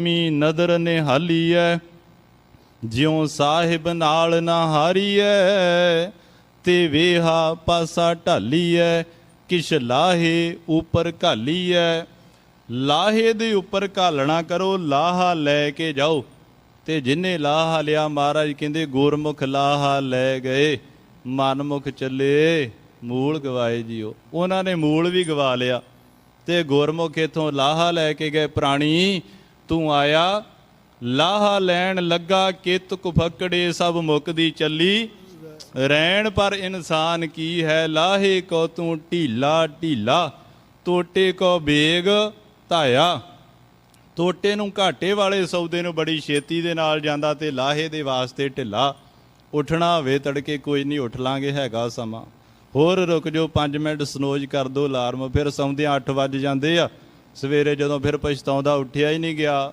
ਮੀ ਨਦਰ ਨਿਹਾਲੀਐ, ਜਿਉ ਸਾਹਿਬ ਨਾਲ ਨਾ ਹਾਰੀਐ, ਤੇ ਵੇਹਾ ਪਾਸਾ ਢਾਲੀਐ, ਕਿਛ ਲਾਹੇ ਉਪਰ ਘਾਲੀਐ। ਲਾਹੇ ਦੇ ਉੱਪਰ ਘਾਲਣਾ ਕਰੋ, ਲਾਹਾ ਲੈ ਕੇ ਜਾਓ। ਤੇ ਜਿਨੇ ਲਾਹਾ ਲਿਆ ਮਹਾਰਾਜ ਕਹਿੰਦੇ, ਗੁਰਮੁਖ ਲਾਹਾ ਲੈ ਗਏ, ਮਨਮੁਖ ਚੱਲੇ, ਮੂਲ ਗਵਾਏ ਜੀਓ। ਉਹਨਾਂ ਨੇ ਮੂਲ ਵੀ ਗਵਾ ਲਿਆ। ਤੇ ਗੁਰਮੁਖ ਇਥੋਂ ਲਾਹਾ ਲੈ ਕੇ ਗਏ, ਪ੍ਰਾਣੀ ਤੂੰ ਆਇਆ, ਲਾਹਾ ਲੈਣ ਲੱਗਾ ਕਿਤ ਕੁਫਕੜੇ ਸਭ ਮੁਕਦੀ ਚੱਲੀ। ਰਹਿਣ ਪਰ ਇਨਸਾਨ ਕੀ ਹੈ, ਲਾਹੇ ਕੋ ਤੂੰ ਢੀਲਾ ਢੀਲਾ, ਤੋਟੇ ਕੋ ਬੇਗ ਧਾਇਆ। ਟੋਟੇ ਨੂੰ ਘਾਟੇ ਵਾਲੇ ਸੌਦੇ ਨੂੰ ਬੜੀ ਛੇਤੀ ਦੇ ਨਾਲ ਜਾਂਦਾ ਤੇ ਲਾਹੇ ਦੇ ਵਾਸਤੇ ਢਿੱਲਾ। ਉੱਠਣਾ ਹੋਵੇ ਤੜਕੇ ਕੋਈ ਨਹੀਂ, ਉੱਠ ਲਾਂਗੇ, ਹੈਗਾ ਸਮਾਂ। ਹੋਰ ਰੁਕ ਜੋ 5 ਮਿੰਟ ਸਨੋਜ ਕਰ ਦੋ ਅਲਾਰਮ, ਫਿਰ ਸੌਂਦਿਆਂ 8 ਵੱਜ ਜਾਂਦੇ ਆ। ਸਵੇਰੇ ਜਦੋਂ ਫਿਰ ਪਛਤਾਉਂਦਾ ਉੱਠਿਆ ਹੀ ਨਹੀਂ ਗਿਆ।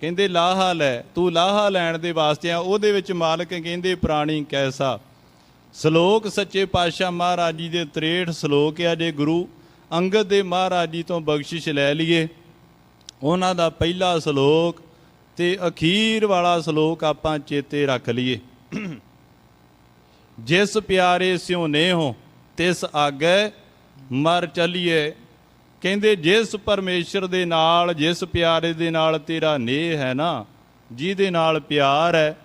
ਕਹਿੰਦੇ, ਲਾਹਾ ਲੈ, ਤੂੰ ਲਾਹਾ ਲੈਣ ਦੇ ਵਾਸਤੇ ਆ, ਉਹਦੇ ਵਿੱਚ ਮਾਲਕ ਕਹਿੰਦੇ, ਪ੍ਰਾਣੀ ਕੈਸਾ? ਸ਼ਲੋਕ ਸੱਚੇ ਪਾਤਸ਼ਾਹ ਮਹਾਰਾਜ ਜੀ ਦੇ 63 ਸ਼ਲੋਕ ਆ ਜੇ ਗੁਰੂ, ਅੰਗਦ ਦੇ ਮਹਾਰਾਜ ਜੀ ਤੋਂ ਬਖਸ਼ਿਸ਼ ਲੈ ਲਈਏ। ਉਹਨਾਂ ਦਾ ਪਹਿਲਾ ਸ਼ਲੋਕ ਤੇ ਅਖੀਰ ਵਾਲਾ ਸ਼ਲੋਕ ਆਪਾਂ ਚੇਤੇ ਰੱਖ ਲਈਏ। ਜਿਸ ਪਿਆਰੇ ਸਿਉ ਨੇ ਹੋ, ਤਿਸ ਆਗੇ ਮਰ ਚਲੀਏ। ਕਹਿੰਦੇ, ਜਿਸ ਪਰਮੇਸ਼ਰ ਦੇ ਨਾਲ, ਜਿਸ ਪਿਆਰੇ ਦੇ ਨਾਲ ਤੇਰਾ ਨੇਹ ਹੈ ਨਾ, ਜਿਹਦੇ ਨਾਲ ਪਿਆਰ ਹੈ,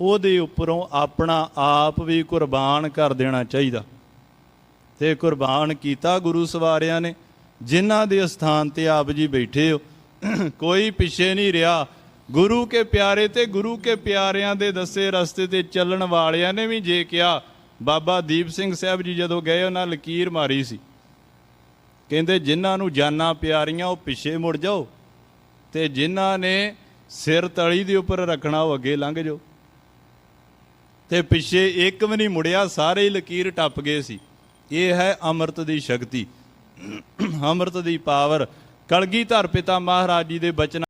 ਉਹਦੇ ਉੱਪਰੋਂ ਆਪਣਾ ਆਪ ਵੀ ਕੁਰਬਾਨ ਕਰ ਦੇਣਾ ਚਾਹੀਦਾ। ਤੇ ਕੁਰਬਾਨ ਕੀਤਾ ਗੁਰੂ ਸਵਾਰਿਆਂ ਨੇ, ਜਿਨ੍ਹਾਂ ਦੇ ਸਥਾਨ ਤੇ ਆਪ ਜੀ ਬੈਠੇ ਹੋ। ਕੋਈ ਪਿੱਛੇ ਨਹੀਂ ਰਿਹਾ। ਗੁਰੂ ਕੇ ਪਿਆਰੇ ਤੇ ਗੁਰੂ ਕੇ ਪਿਆਰਿਆਂ ਦੇ ਦੱਸੇ ਰਸਤੇ ਤੇ ਚੱਲਣ ਵਾਲਿਆਂ ਨੇ ਵੀ ਜੇ ਕਿਹਾ, ਬਾਬਾ ਦੀਪ ਸਿੰਘ ਸਾਹਿਬ ਜੀ ਜਦੋਂ ਗਏ, ਉਹਨਾਂ ਲਕੀਰ ਮਾਰੀ ਸੀ। ਕਹਿੰਦੇ ਜਿਨ੍ਹਾਂ ਨੂੰ ਜਾਨਾਂ ਪਿਆਰੀਆਂ, ਉਹ ਪਿੱਛੇ ਮੁੜ ਜਾਓ ਤੇ ਜਿਨ੍ਹਾਂ ਨੇ ਸਿਰ ਤਲੀ ਦੇ ਉੱਪਰ ਰੱਖਣਾ, ਉਹ ਅੱਗੇ ਲੰਘ ਜਾਓ। ਤੇ ਪਿੱਛੇ ਇੱਕ ਵੀ ਨਹੀਂ ਮੁੜਿਆ, ਸਾਰੇ ਹੀ ਲਕੀਰ ਟੱਪ ਗਏ ਸੀ। ਇਹ ਹੈ ਅੰਮ੍ਰਿਤ ਦੀ ਸ਼ਕਤੀ। ਅੰਮ੍ਰਿਤ ਦੀ ਪਾਵਰ। ਕਲਗੀਧਰ ਪਿਤਾ ਮਹਾਰਾਜ ਜੀ ਦੇ ਬਚਨ